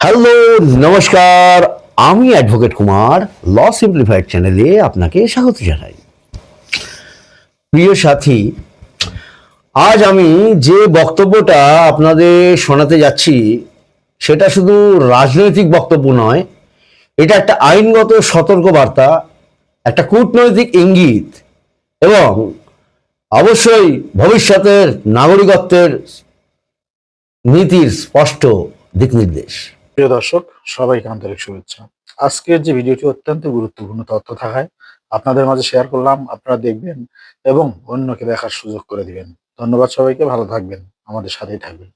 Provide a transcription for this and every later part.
Hello, নমস্কার। আমি advocate Kumar ল simplified চ্যানেলে আপনাকে স্বাগত জানাই। প্রিয় সাথী, আজ আমি যে বক্তব্যটা আপনাদের শোনাতে যাচ্ছি, সেটা শুধু রাজনৈতিক বক্তব্য নয়, এটা একটা আইনগত সতর্কবার্তা, একটা কূটনৈতিক ইঙ্গিত, এবং অবশ্যই ভবিষ্যতের নাগরিকত্বের নীতির স্পষ্ট দিক নির্দেশ। প্রিয় দর্শক, সবাইকে আন্তরিক শুভেচ্ছা। আজকের যে ভিডিওটি অত্যন্ত গুরুত্বপূর্ণ তথ্য থাকায় আপনাদের মাঝে শেয়ার করলাম, আপনারা দেখবেন এবং অন্যকে দেখার সুযোগ করে দিবেন। ধন্যবাদ সবাইকে, ভালো থাকবেন, আমাদের সাথেই থাকবেন।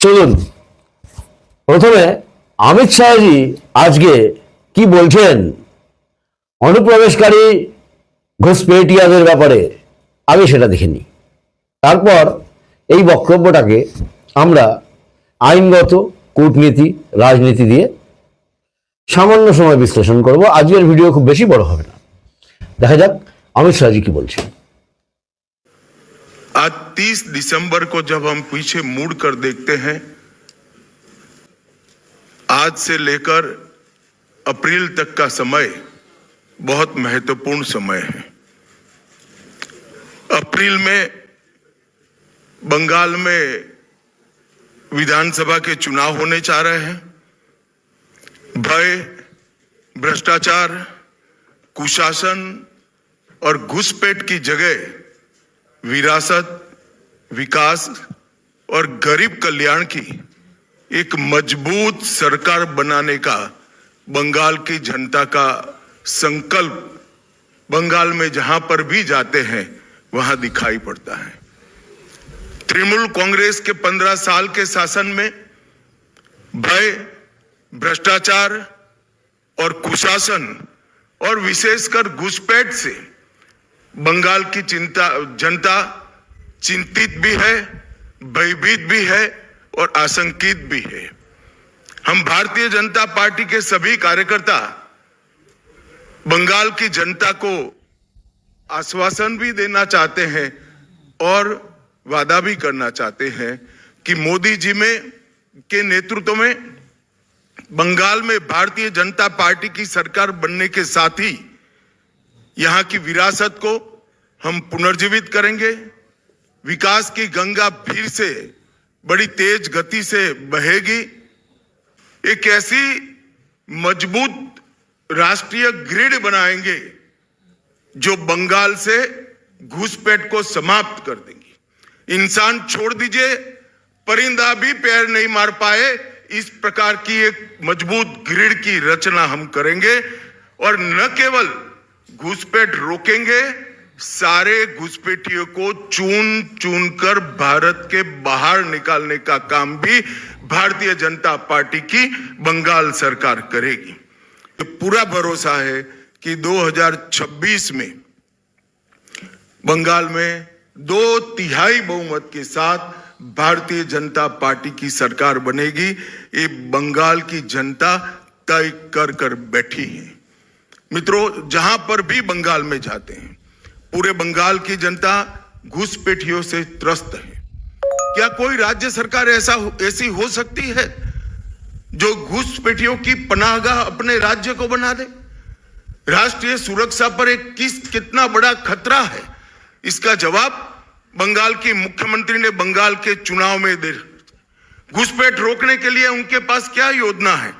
চলুন, প্রথমে অমিত শাহজি আজকে কি বলছেন? অনুপ্রবেশকারী ঘুষপেটিয়াদের ব্যাপারে আমি সেটা দেখিনি। তারপর এই বক্তব্যটাকে আমরা আইনগত কূটনীতি রাজনীতি দিয়ে সামান্য সময় বিশ্লেষণ করব আজকের ভিডিও খুব বেশি বড় হবে না দেখা যাক অমিত শাহজি কি বলছেন आज 30 दिसंबर को जब हम पीछे मुड़ कर देखते हैं आज से लेकर अप्रैल तक का समय बहुत महत्वपूर्ण समय है अप्रैल में बंगाल में विधानसभा के चुनाव होने जा रहे हैं। भय, भ्रष्टाचार, कुशासन और घुसपैठ की जगह विरासत, विकास और गरीब कल्याण की एक मज़बूत सरकार बनाने का बंगाल की जनता का संकल्प बंगाल में जहाँ पर भी जाते हैं, वहाँ दिखाई पड़ता है। तृणमूल कांग्रेस के पंद्रह साल के शासन में भय, भ्रष्टाचार और कुशासन और विशेषकर घुसपैठ से बंगाल की चिंता, जनता चिंतित भी है, भयभीत भी है और आशंकित भी है। हम भारतीय जनता पार्टी के सभी कार्यकर्ता बंगाल की जनता को आश्वासन भी देना चाहते हैं और वादा भी करना चाहते हैं कि मोदी जी में, के नेतृत्व में, बंगाल में भारतीय जनता पार्टी की सरकार बनने के साथ ही यहाँ की विरासत को हम पुनर्जीवित करेंगे। विकास की गंगा फिर से, बड़ी तेज गति से बहेगी। एक ऐसी मज़बूत राष्ट्रीय ग्रिड बनाएँगे, जो बंगाल से घुसपैठ को समाप्त कर देंगी। इंसान छोड़ दीजिए, परिंदा भी पैर नहीं मार पाए। इस प्रकार की एक मज़बूत ग्रिड की रचना हम करेंगे और न केवल घुसपैठ रोकेंगे, सारे घुसपैठियों को चुन चुन कर भारत के बाहर निकालने का काम भी भारतीय जनता पार्टी की बंगाल सरकार करेगी। तो पूरा भरोसा है कि 2026 में बंगाल में दो तिहाई बहुमत के साथ भारतीय जनता पार्टी की सरकार बनेगी। ये बंगाल की जनता तय कर कर बैठी है। मित्रों, जहाँ पर भी बंगाल में जाते हैं, पूरे बंगाल की जनता घुसपैठियों से त्रस्त है। क्या कोई राज्य सरकार ऐसा ऐसी हो सकती है जो घुसपैठियों की पनाहगाह अपने राज्य को बना दे? राष्ट्रीय सुरक्षा पर एक किस कितना बड़ा खतरा है? इसका जवाब बंगाल की मुख्यमंत्री ने बंगाल के चुनाव में दे घुसपैठ रोकने के लिए उनके पास क्या योजना है?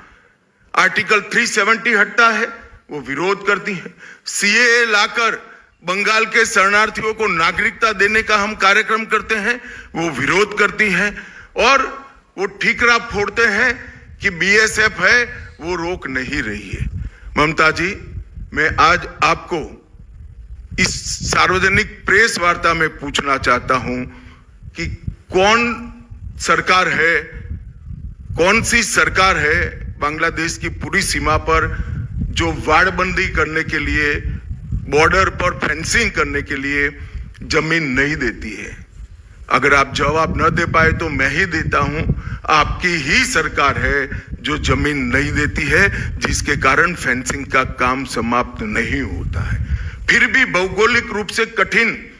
आर्टिकल 370 हटता है, वो विरोध करती है। सीए लाकर बंगाल के शरणार्थियों को नागरिकता देने का हम कार्यक्रम करते हैं, वो विरोध करती है और वो ठीकरा फोड़ते हैं कि बीएसएफ है, वो रोक नहीं रही है। ममता जी, मैं आज आपको इस सार्वजनिक प्रेस वार्ता में पूछना चाहता हूँ कि कौन सरकार है, कौन सी सरकार है बांग्लादेश की पूरी सीमा पर जो वाड़बंदी करने के लिए, बॉर्डर पर फेंसिंग करने के लिए ज़मीन नहीं देती है? अगर आप जवाब न दे पाए तो मैं ही देता हूँ, आपकी ही सरकार है जो ज़मीन नहीं देती है, जिसके कारण फेंसिंग का काम समाप्त नहीं होता है। फिर भी भौगोलिक रूप से कठिन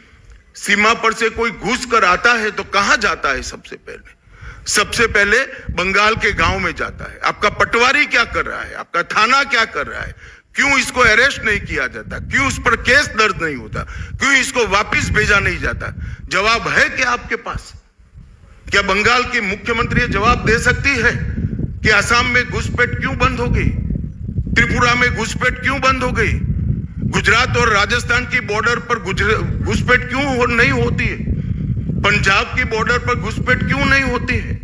सीमा पर से कोई घुस कर आता है तो कहाँ जाता है सबसे पहले? सबसे पहले बंगाल के गाँव में जाता है। आपका पटवारी क्या कर रहा है? आपका थाना क्या कर रहा है? क्यों इसको अरेस्ट नहीं किया जाता? क्यों उस पर केस दर्ज नहीं होता? क्यों इसको वापस भेजा नहीं जाता? जवाब है क्या आपके पास? क्या बंगाल की मुख्यमंत्री जवाब दे सकती है कि असम में घुसपैठ क्यों बंद हो गई? त्रिपुरा में घुसपैठ क्यों बंद हो गई? गुजरात और राजस्थान की बॉर्डर पर घुसपैठ क्यों हो, नहीं होती है? पंजाब की बॉर्डर पर घुसपैठ क्यों नहीं होती है?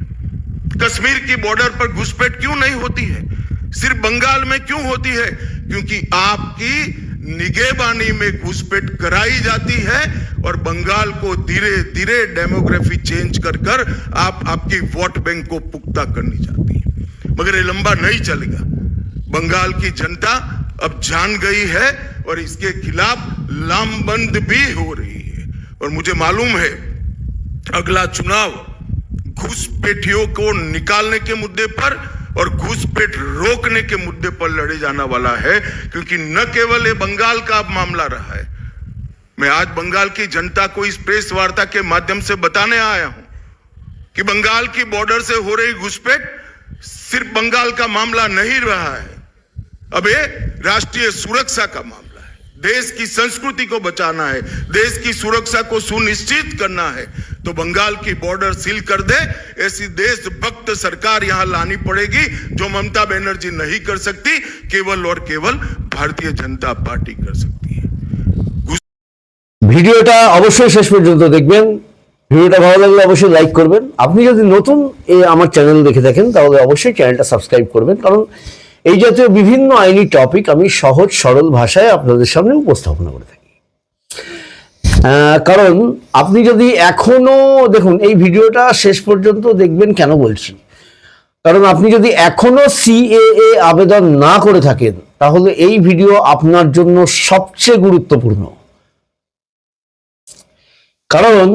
कश्मीर की बॉर्डर पर घुसपैठ क्यों नहीं होती है? सिर्फ़ बंगाल में क्यों होती है? क्योंकि आपकी निगेबानी में घुसपैठ कराई जाती है और बंगाल को धीरे धीरे डेमोग्राफी चेंज कर कर आप आपकी वोट बैंक को पुख्ता करनी चाहती है। मगर ये लंबा नहीं चलेगा। बंगाल की जनता अब जान गई है और इसके खिलाफ लामबंद भी हो रही है। और मुझे मालूम है, अगला चुनाव घुसपैठियों को निकालने के मुद्दे पर और घुसपैठ रोकने के मुद्दे पर लड़े जाना वाला है, क्योंकि न केवल ये बंगाल का अब मामला रहा है। मैं आज बंगाल की जनता को इस प्रेस वार्ता के माध्यम से बताने आया हूँ कि बंगाल की बॉर्डर से हो रही घुसपैठ सिर्फ़ बंगाल का मामला नहीं रहा है। अब ये राष्ट्रीय सुरक्षा का मामला। देश की संस्कृति को बचाना है देश की सुरक्षा को सुनिश्चित करना है तो बंगाल की बॉर्डर सील कर दे ऐसी देशभक्त सरकार यहां लानी पड़ेगी जो ममता बनर्जी नहीं कर सकती केवल और केवल भारतीय जनता पार्टी कर सकती है ভিডিওটা অবশ্যই শেষ পর্যন্ত দেখবেন ভিডিওটা ভালো লাগলে অবশ্যই লাইক করবেন আপনি যদি নতুন এই আমার চ্যানেল দেখে থাকেন তাহলে অবশ্যই চ্যানেলটা সাবস্ক্রাইব করবেন কারণ এই জাতীয় বিভিন্ন আইনি টপিক আমি সহজ, সরল ভাষায় আপনাদের সামনে উপস্থাপনা করে থাকি। কারণ আপনি যদি এখনও, দেখুন, এই ভিডিওটা শেষ পর্যন্ত দেখবেন কেন বলছি? কারণ আপনি যদি এখনও সিএএ আবেদন না করে থাকেন, তাহলে এই ভিডিও আপনার জন্য সবচেয়ে গুরুত্বপূর্ণ। কারণ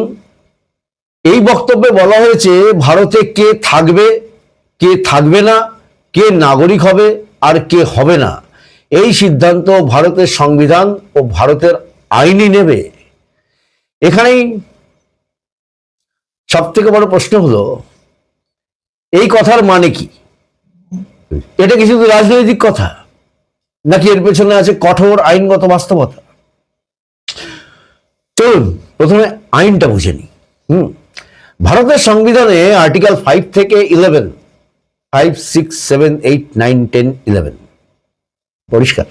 এই বক্তব্যে বলা হয়েছে, ভারতে কে থাকবে কে থাকবে না কে নাগরিক হবে আর কে হবে না। এই সিদ্ধান্ত ভারতের সংবিধান ও ভারতের আইনই নেবে। এখানেই সব থেকে বড় প্রশ্ন হলো, এই কথার মানে কি? এটা কি শুধু রাজনৈতিক কথা? নাকি এর পেছনে আছে কঠোর আইনগত বাস্তবতা? চলুন, প্রথমে আইনটা বুঝে নি হুম, ভারতের সংবিধানে আর্টিকেল ফাইভ থেকে eleven five six seven eight nine ten eleven পরিষ্কার।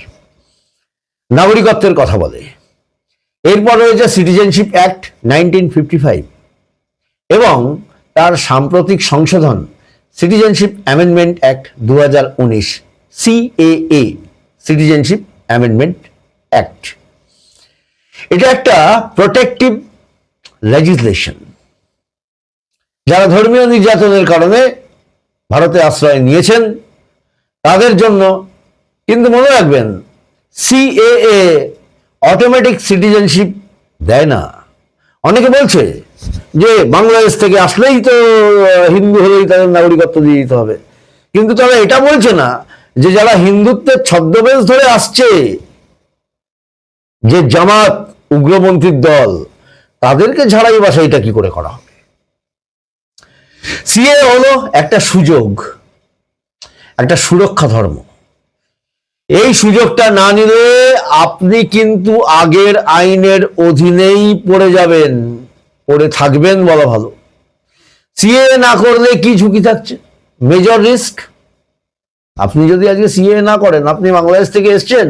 নাগরিকত্বের কথা বলে। এরপর রয়েছে citizenship act nineteen fifty five এবং তার সাম্প্রতিক সংশোধন সিটিজেনশিপ অ্যামেন্ডমেন্ট অ্যাক্ট দু হাজার উনিশ সিএএ সিটিজেনশিপ অ্যামেন্ডমেন্ট অ্যাক্ট এটা একটা প্রোটেকটিভ লেজিসলেশন যারা ধর্মীয় নির্যাতনের কারণে ভারতে আশ্রয় নিয়েছেন। তাদের জন্য কিন্তু মনে রাখবেন, সিএএ অটোমেটিক সিটিজেনশিপ দেয় না। অনেকে বলছে যে বাংলাদেশ থেকে আসলেই তো হিন্দু হলেই তাদের নাগরিকত্ব দিয়ে দিতে হবে। কিন্তু তারা এটা বলছে না যে যারা হিন্দুত্বের ছদ্মবেশ ধরে আসছে, যে জামাত উগ্রপন্থীর দল, তাদেরকে ঝাড়াই বাছাইটা কি করে করা হবে? সিএ হলো একটা সুযোগ, একটা সুরক্ষা ধর্ম। এই সুযোগটা না নিলে আপনি কিন্তু আগের আইনের অধীনেই পড়ে যাবেন, পড়ে থাকবেন বলা ভালো। সিএ না করলে কি ঝুঁকি থাকছে? Major risk? আপনি যদি আজকে সিএ না করেন, আপনি বাংলাদেশ থেকে এসছেন,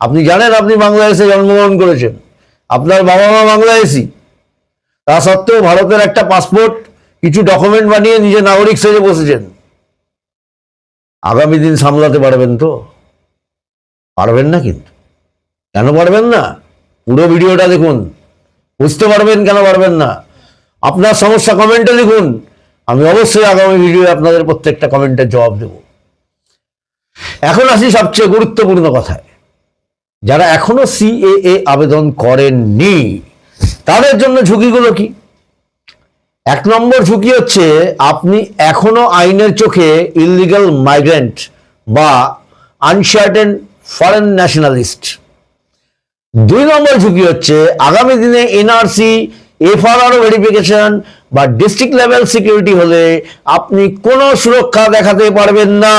আপনি জানেন আপনি বাংলাদেশে জন্মগ্রহণ করেছেন, আপনার বাবা মা বাংলাদেশি। তা সত্ত্বেও ভারতের একটা পাসপোর্ট কিছু ডকুমেন্ট বানিয়ে নিজে নাগরিক সেজে বসেছেন। আগামী দিন সামলাতে পারবেন তো? পারবেন না কিন্তু। কেন পারবেন না? পুরো ভিডিওটা দেখুন। বুঝতে পারবেন কেন পারবেন না? আপনার সমস্যা কমেন্টে লিখুন। আমি অবশ্যই আগামী ভিডিও আপনাদের প্রত্যেকটা কমেন্টের জবাব দেব। এখন আসি সবচেয়ে গুরুত্বপূর্ণ কথায়। যারা এখনও সিএএ আবেদন করেননি, তাদের জন্য ঝুঁকিগুলো কি? এক নম্বর ঝুঁকি হচ্ছে আপনি এখনও আইনের চোখে ইলিগাল মাইগ্রেন্ট বা আনসার্টেন ফরেন ন্যাশনালিস্ট দুই নম্বর ঝুঁকি হচ্ছে আগামী দিনে এনআরসি এফআরআর ভেরিফিকেশন বা ডিস্ট্রিক্ট লেভেল সিকিউরিটি হলে আপনি কোনো সুরক্ষা দেখাতে পারবেন না।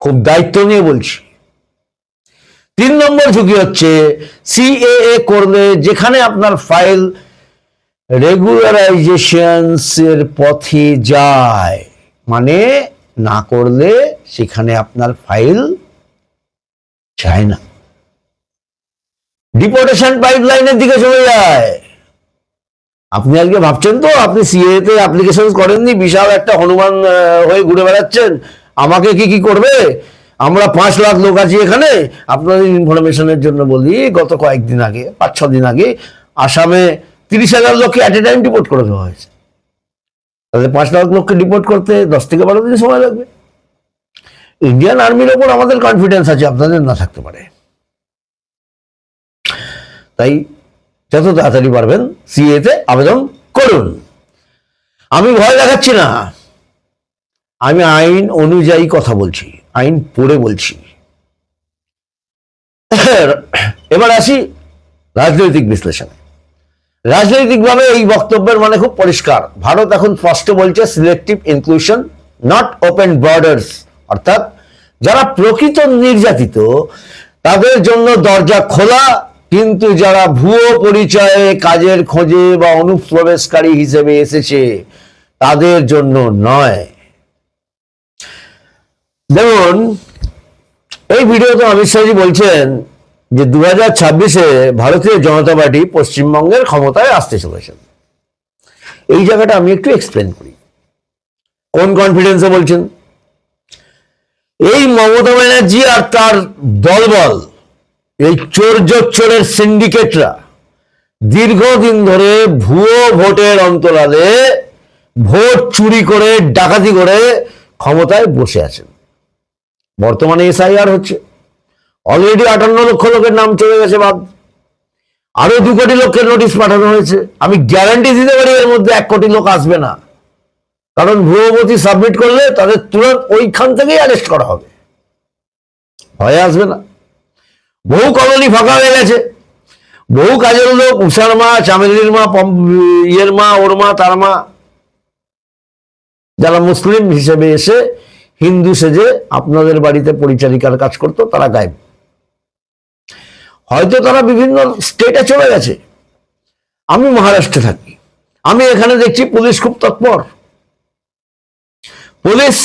খুব দায়িত্ব নিয়ে বলছি। তিন নম্বর ঝুঁকি হচ্ছে সিএএ করলে যেখানে আপনার ফাইল রেগুলারাইজেশনস এর পথে যায়। মানে না করলে সেখানে আপনার ফাইল যায় না। ডিপোর্টেশন পাইপলাইনের দিকে চলে যায়। আপনি আজকে ভাবছেন তো, আপনি সিএ তে অ্যাপ্লিকেশন করেননি, বিশাল একটা হনুমান হয়ে ঘুরে বেড়াচ্ছেন। আমাকে কি কি করবে? আমরা পাঁচ লাখ লোক আছি এখানে। আপনাদের ইনফরমেশনের জন্য বলি, গত কয়েকদিন আগে পাঁচ ছ দিন আগে, আসামে তিরিশ হাজার লোককে অ্যাট এ টাইম ডিপোর্ট করে দেওয়া হয়েছে। তাহলে পাঁচ লাখ লোককে ডিপোর্ট করতে দশ থেকে বারো দিন সময় লাগবে। ইন্ডিয়ান আর্মির ওপর আমাদের কনফিডেন্স আছে, আপনাদের না থাকতে পারে। তাই যত তাড়াতাড়ি পারবেন সিএ তে আবেদন করুন। আমি ভয় দেখাচ্ছি না। আমি আইন অনুযায়ী কথা বলছি, আইন পড়ে বলছি। এবার আসি রাজনৈতিক বিশ্লেষণে। রাজনৈতিকভাবে এই বক্তব্যের মানে খুব পরিষ্কার। ভারত এখন স্পষ্ট বলছে selective inclusion not open borders অর্থাৎ যারা প্রকৃত নির্যাতিত, তাদের জন্য দরজা খোলা, কিন্তু যারা ভুয়ো পরিচয়ে কাজের খোঁজে বা অনুপ্রবেশকারী হিসেবে এসেছে, তাদের জন্য নয়। দেখুন, এই ভিডিওতে অমিত শাহজি বলছেন যে দু হাজার ছাব্বিশে ভারতীয় জনতা পার্টি পশ্চিমবঙ্গের ক্ষমতায় আসতে চলেছেন এই জায়গাটা আমি একটু এক্সপ্লেন করি। কোন কনফিডেন্সে বলছেন? এই মমতা ব্যানার্জি আর তার দলবল, এই চোর চোরের সিন্ডিকেটরা দীর্ঘদিন ধরে ভুয়ো ভোটের অন্তরালে ভোট চুরি করে, ডাকাতি করে ক্ষমতায় বসে আছেন। বর্তমানে এসআইআর হচ্ছে। অলরেডি আটান্ন লক্ষ লোকের নাম চলে গেছে বাদ। আরও দু কোটি লোকের নোটিশ পাঠানো হয়েছে। আমি গ্যারান্টি দিতে পারি এর মধ্যে এক কোটি লোক আসবে না। কারণ ভুয়বতী সাবমিট করলে তাদের তুরন্ত ওইখান থেকেই অ্যারেস্ট করা হবে। ভয়ে আসবে না। বহু কলোনি ফাঁকা হয়ে গেছে। বহু কাজের লোক উষার মা, চামেলির মা ইয়ের মা, ওর মা, তার মা। যারা মুসলিম হিসেবে এসে হিন্দু সেজে আপনাদের বাড়িতে পরিচারিকার কাজ করতো, তারা গায়েব। হয়তো তারা বিভিন্ন স্টেটে চলে গেছে। আমি মহারাষ্ট্রে থাকি। আমি এখানে দেখছি পুলিশ খুব তৎপর। পুলিশ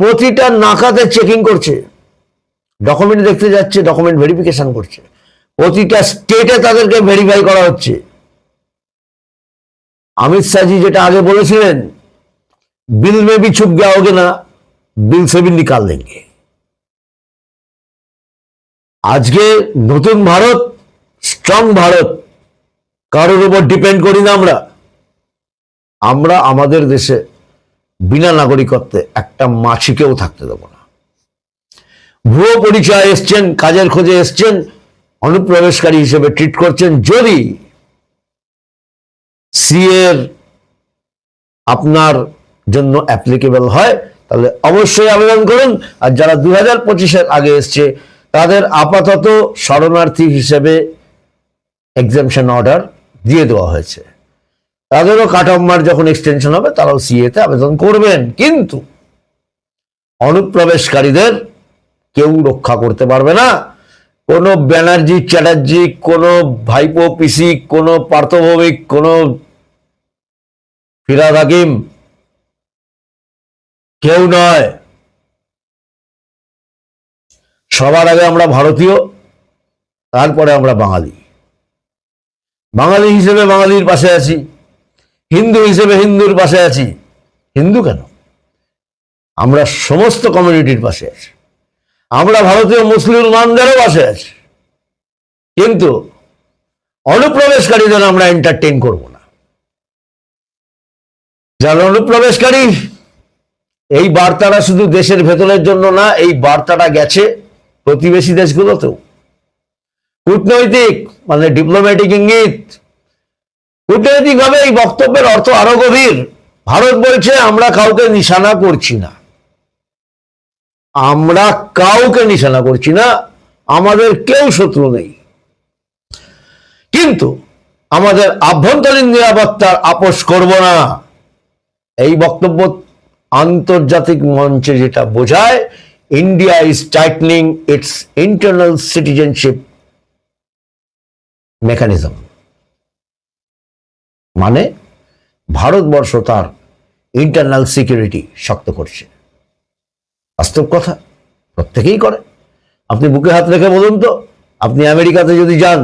প্রতিটা নাকাতে চেকিং করছে। ডকুমেন্ট দেখতে যাচ্ছে ডকুমেন্ট ভেরিফিকেশন করছে। প্রতিটা স্টেটে তাদেরকে ভেরিফাই করা হচ্ছে। অমিত শাহজি যেটা আগে বলেছিলেন বিল মে ভি ছুপ গা না বিল সে ভি নিকাল দেঙ্গে আজকে নতুন ভারত স্ট্রং ভারত, কারোর উপর ডিপেন্ড করি না আমরা। আমরা আমাদের দেশে বিনা নাগরিকত্বে একটা মাছিকেও থাকতে দেবো না। ভুয়ো পরিচয় এসছেন, কাজের খোঁজে এসছেন, অনুপ্রবেশকারী হিসেবে ট্রিট করছেন। যদি সিএর আপনার জন্য অ্যাপ্লিকেবল হয়, তাহলে অবশ্যই আবেদন করুন। আর যারা দুই হাজার পঁচিশের আগে এসছে তাদের আপাতত শরণার্থী হিসেবে এক্সামশন অর্ডার দিয়ে দেওয়া হয়েছে। তাদেরও কাট যখন এক্সটেনশন হবে, তারাও সিএতে আবেদন করবেন। কিন্তু অনুপ্রবেশকারীদের কেউ রক্ষা করতে পারবে না। কোনো ব্যানার্জি, চ্যাটার্জি, কোনো ভাইপো, পিসি, কোনো পার্থভৌমিক, কোনো ফিরাদ হাকিম, কেউ নয়। সবার আগে আমরা ভারতীয়, তারপরে আমরা বাঙালি। বাঙালি হিসেবে বাঙালির পাশে আছি, হিন্দু হিসেবে হিন্দুর পাশে আছি। হিন্দু কেন? আমরা সমস্ত কমিউনিটির পাশে আছি। আমরা ভারতীয় মুসলিমানদেরও পাশে আছি। কিন্তু অনুপ্রবেশকারীদের আমরা এন্টারটেইন করব না। যারা অনুপ্রবেশকারী, এই বার্তাটা শুধু দেশের ভেতরের জন্য না, এই বার্তাটা গেছে প্রতিবেশী দেশগুলোতেও। কূটনৈতিক মানে ডিপ্লোম্যাটিক ইঙ্গিত। কূটনৈতিক ভাবে এই বক্তব্যের অর্থ আরও গভীর। ভারত বলছে, আমরা কাউকে নিশানা করছি না। আমরা কাউকে নিশানা করছি না। আমাদের কেউ শত্রু নেই। কিন্তু আমাদের আভ্যন্তরীণ নিরাপত্তার আপোষ করব না। এই বক্তব্য আন্তর্জাতিক মঞ্চে যেটা বোঝায় India is tightening it's internal citizenship mechanism মানে ভারতবর্ষ তার ইন্টারনাল সিকিউরিটি শক্ত করছে। বাস্তব কথা, প্রত্যেকেই করে। আপনি বুকে হাত রেখে বলুন তো, আপনি আমেরিকাতে যদি যান,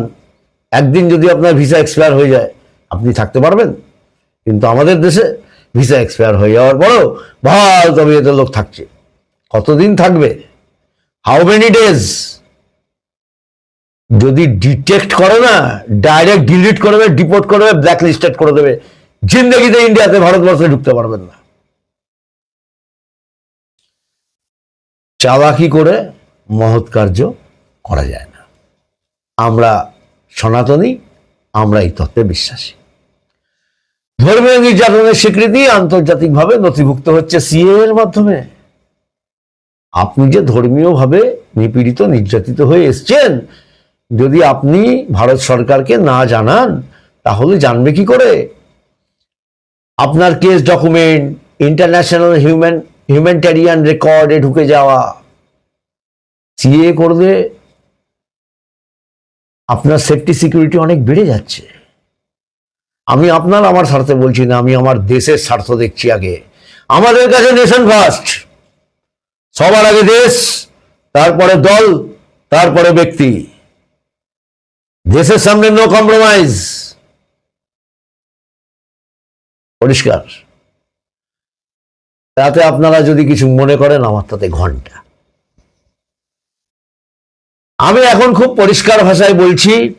একদিন যদি আপনার ভিসা এক্সপায়ার হয়ে যায়, আপনি থাকতে পারবেন। কিন্তু আমাদের দেশে ভিসা এক্সপায়ার হয়ে যাওয়ার পরেও ভালো তবিয়তের লোক থাকছে। কতদিন থাকবে? হাউ মেনি ডেজ যদি ডিটেক্ট করে না ডাইরেক্ট ডিলিট করে দেবে ডিপোর্ট করে দেবে ব্ল্যাক লিস্টেড করে দেবে, জিন্দগিতে ইন্ডিয়াতে ভারতবর্ষে ঢুকতে পারবেন না। চালাকি করে মহৎ কার্য করা যায় না। আমরা সনাতনী, আমরা এই তত্ত্বে বিশ্বাসী। ধর্মীয় নির্যাতনের স্বীকৃতি আন্তর্জাতিকভাবে নথিভুক্ত হচ্ছে সিএ এর মাধ্যমে। আপনি যে ধর্মীয়ভাবে নিপীড়িত, নির্যাতিত হয়ে এসছেন, যদি আপনি ভারত সরকারকে না জানান, তাহলে জানবে কি করে? আপনার case document international human humanitarian রেকর্ডে ঢুকে যাওয়া। সিএ করলে আপনার সেফটি সিকিউরিটি অনেক বেড়ে যাচ্ছে। আমি আপনার আমার স্বার্থে বলছি না, আমি আমার দেশের স্বার্থ দেখছি আগে। আমাদের কাছে নেশন ফার্স্ট সবার আগে দেশ, তারপরে দল, তারপরে ব্যক্তি। দেশের সামনে নো কম্প্রোমাইজ পরিষ্কার। তাতে আপনারা যদি কিছু মনে করেন, আমার তাতে ঘণ্টা। আমি এখন খুব পরিষ্কার ভাষায় বলছি,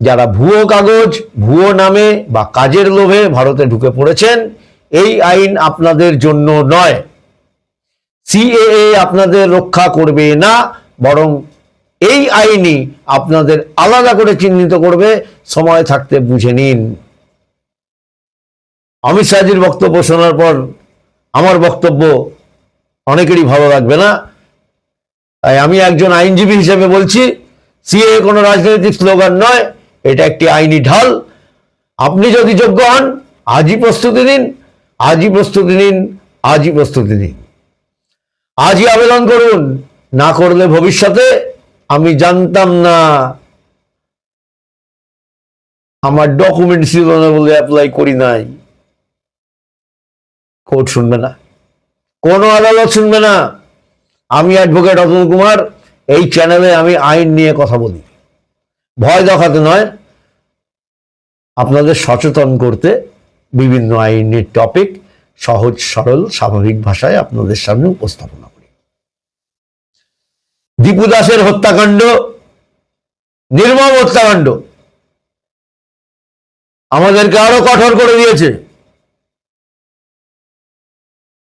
যারা ভুয়ো কাগজ, ভুয়ো নামে বা কাজের লোভে ভারতে ঢুকে পড়েছেন, এই আইন আপনাদের জন্য নয়। সিএএ আপনাদের রক্ষা করবে না, বরং এই আইনই আপনাদের আলাদা করে চিহ্নিত করবে। সময় থাকতে বুঝে নিন। অমিত শাহজির বক্তব্য শোনার পর আমার বক্তব্য অনেকেরই ভালো লাগবে না। তাই আমি একজন আইনজীবী হিসেবে বলছি সিএ কোনো রাজনৈতিক স্লোগান নয়, এটা একটি আইনি ঢাল। আপনি যদি যোগ্য হন, আজই প্রস্তুতি নিন, আজই প্রস্তুতি নিন, আজই প্রস্তুতি নিন। আজই আবেদন করুন। না করলে ভবিষ্যতে আমি জানতাম না। আমার ডকুমেন্ট ছিল না বলে অ্যাপ্লাই করি নাই। কোর্ট শুনবে না। কোনো আদালত শুনবে না। আমি অ্যাডভোকেট অতুল কুমার, এই চ্যানেলে আমি আইন নিয়ে কথা বলি। ভয় দেখাতে নয়, আপনাদের সচেতন করতে বিভিন্ন আইনের টপিক সহজ, সরল, স্বাভাবিক ভাষায় আপনাদের সামনে উপস্থাপনা দীপু দাসের হত্যাকাণ্ড, নির্মম হত্যাকাণ্ড, আমাদেরকে আরও কঠোর করে দিয়েছে।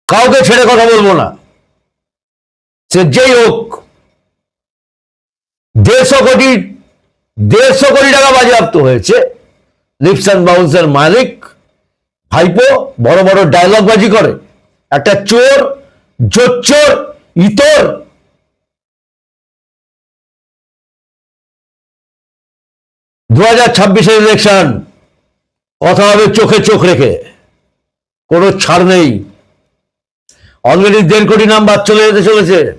কাউকে ছেড়ে কথা বলব না। সে যেই হোক, দেড়শো কোটি দেড়শো কোটি টাকা বাজেয়াপ্ত হয়েছে লিপসান বাউন্সের মালিক, ভাইপো বড় বড় ডায়লগ বাজি করে। একটা চোর, জোচ্চোর, ইতর দু হাজার ছাব্বিশের ইলেকশন কথা হবে চোখে চোখ রেখে। কোনো ছাড় নেই। অলরেডি দেড় কোটি নাম্বার চলে যেতে চলেছে।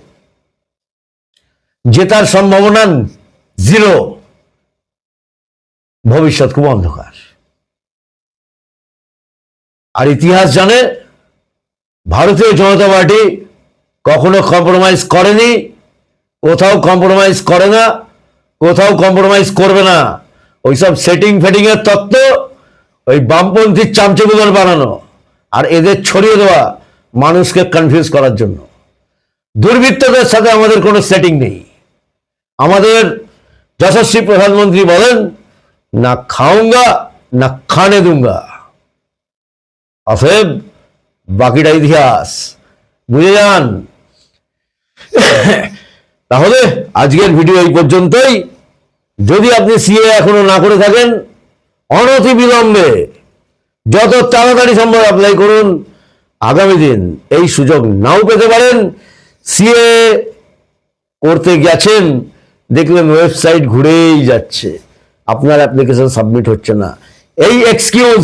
জেতার সম্ভাবনা জিরো ভবিষ্যৎ খুব অন্ধকার। আর ইতিহাস জানে, ভারতীয় জনতা পার্টি কখনো কম্প্রোমাইজ করেনি, কোথাও কম্প্রোমাইজ করে না, কোথাও কম্প্রোমাইজ করবে না। ওইসব সেটিং ফেটিং এর তত্ত্ব ওই বামপন্থীর চামচেগুলোর বানানো আর এদের ছড়িয়ে দেওয়া মানুষকে কনফিউজ করার জন্য। দুর্বৃত্তদের সাথে আমাদের কোনো সেটিং নেই। আমাদের যশস্বী প্রধানমন্ত্রী বলেন, না খাউঙ্গা না খানে দুঙ্গা। অতএব বাকিটা ইতিহাস। বুঝে যান? তাহলে আজকের ভিডিও এই পর্যন্তই। যদি আপনি সিএ এখনও না করে থাকেন, অনতি বিলম্বে যত তাড়াতাড়ি সম্ভব অ্যাপ্লাই করুন। আগামী দিন এই সুযোগ নাও পেতে পারেন। সিএ করতে গেছেন দেখলেন ওয়েবসাইট ঘুরেই যাচ্ছে। আপনার অ্যাপ্লিকেশন সাবমিট হচ্ছে না। এই এক্সকিউজ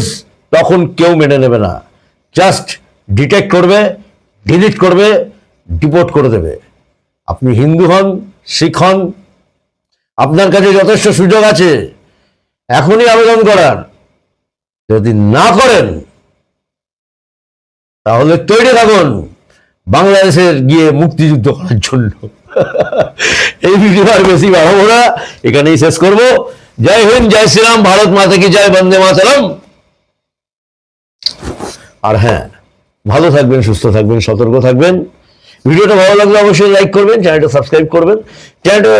তখন কেউ মেনে নেবে না। জাস্ট ডিটেক্ট করবে ডিলিট করবে ডিপোর্ট করে দেবে। আপনি হিন্দু হন, শিখ হন আপনার কাছে যথেষ্ট সুযোগ আছে। এখনই আবেদন করার। যদি না করেন, তাহলে তৈরি থাকুন বাংলাদেশের গিয়ে মুক্তিযুদ্ধ করার জন্য। এই ভিডিও আর বেশি বাড়াবো না। এখানেই শেষ করব। জয় হিন্দ, জয় শ্রীরাম, ভারত মাতা কি জয়, বন্দে মাতরম। আর হ্যাঁ ভালো থাকবেন, সুস্থ থাকবেন, সতর্ক থাকবেন। ভিডিওটা ভালো লাগলে অবশ্যই লাইক করবেন, চ্যানেলটা সাবস্ক্রাইব করবেন। চ্যানেলটা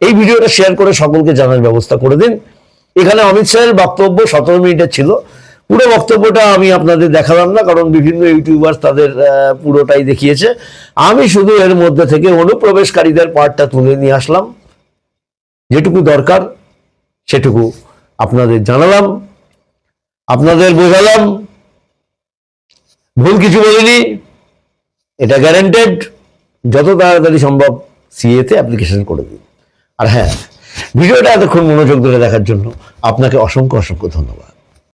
এই ভিডিওটা শেয়ার করে সকলকে জানার ব্যবস্থা করে দিন। এখানে অমিত শাহের বক্তব্য সতেরো মিনিটের ছিল। পুরো বক্তব্যটা আমি আপনাদের দেখালাম না, কারণ বিভিন্ন ইউটিউবার তাদের পুরোটাই দেখিয়েছে। আমি শুধু এর মধ্যে থেকে অনুপ্রবেশকারীদের পার্টটা তুলে নিয়ে আসলাম। যেটুকু দরকার, সেটুকু আপনাদের জানালাম। আপনাদের বোঝালাম। ভুল কিছু বলিনি। এটা গ্যারেন্টেড যত তাড়াতাড়ি সম্ভব সিএতে অ্যাপ্লিকেশন করে দিন। আর হ্যাঁ ভিডিওটা এতক্ষণ মনোযোগ ধরে দেখার জন্য আপনাকে অসংখ্য অসংখ্য ধন্যবাদ।